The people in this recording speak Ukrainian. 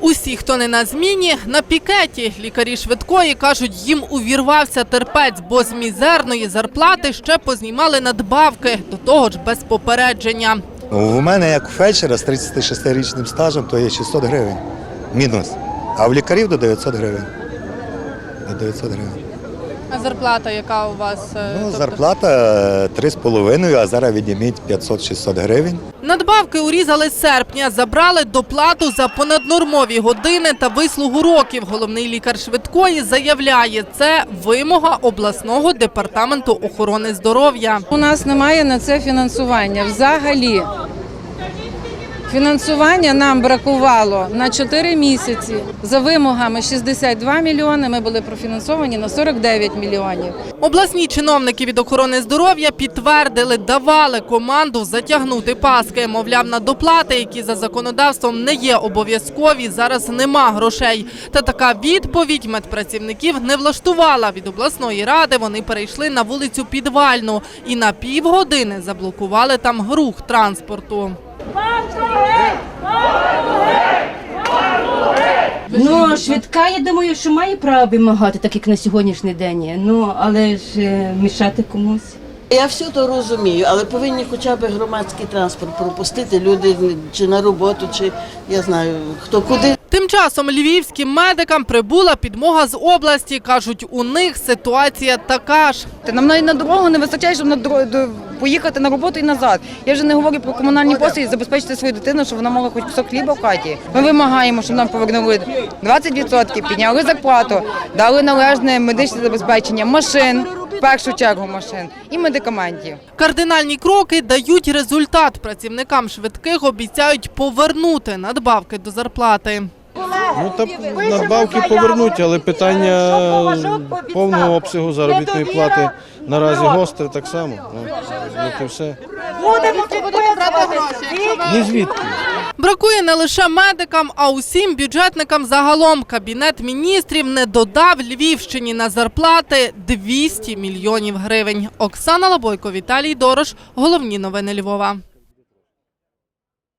Усі, хто не на зміні, на пікеті. Лікарі швидкої кажуть, їм увірвався терпець, бо з мізерної зарплати ще познімали надбавки, до того ж без попередження. У мене, як у фельдшера з 36-річним стажем, то є 600 гривень. Мінус. А в лікарів до 900 гривень. До 900 гривень. А зарплата, яка у вас е, Ну, зарплата е, 3,5, а зараз відніміть 500-600 гривень. Надбавки урізали з серпня, забрали доплату за понаднормові години та вислугу років. Головний лікар швидкої заявляє, це вимога обласного департаменту охорони здоров'я. У нас немає на це фінансування взагалі. Фінансування нам бракувало на 4 місяці. За вимогами 62 мільйони. Ми були профінансовані на 49 мільйонів. Обласні чиновники від охорони здоров'я підтвердили, давали команду затягнути паски. Мовляв, на доплати, які за законодавством не є обов'язкові, зараз нема грошей. Та така відповідь медпрацівників не влаштувала. Від обласної ради вони перейшли на вулицю Підвальну і на півгодини заблокували там рух транспорту. Ну, швидка, я думаю, що має право вимагати, так як на сьогоднішній день. є. Ну, але ж е, мішати комусь. Я все то розумію, але повинні хоча б громадський транспорт пропустити люди чи на роботу, чи я знаю хто куди. Тим часом львівським медикам прибула підмога з області. Кажуть, у них ситуація така ж. Нам навіть на дорогу не вистачає, щоб на дорогу поїхати на роботу і назад. Я вже не говорю про комунальні послуги, забезпечити свою дитину, щоб вона мала хоч кусок хліба в хаті. Ми вимагаємо, щоб нам повернули 20%, підняли зарплату, дали належне медичне забезпечення машин, в першу чергу машин і медикаментів. Кардинальні кроки дають результат. Працівникам швидких обіцяють повернути надбавки до зарплати. Ну та надбавки повернуть, але питання повного обсягу заробітної плати наразі гостре так само. Ну, і все. Ні звідки. Бракує не лише медикам, а усім бюджетникам загалом. Кабінет міністрів не додав Львівщині на зарплати 200 мільйонів гривень. Оксана Лабойко, Віталій Дорош. Головні новини Львова.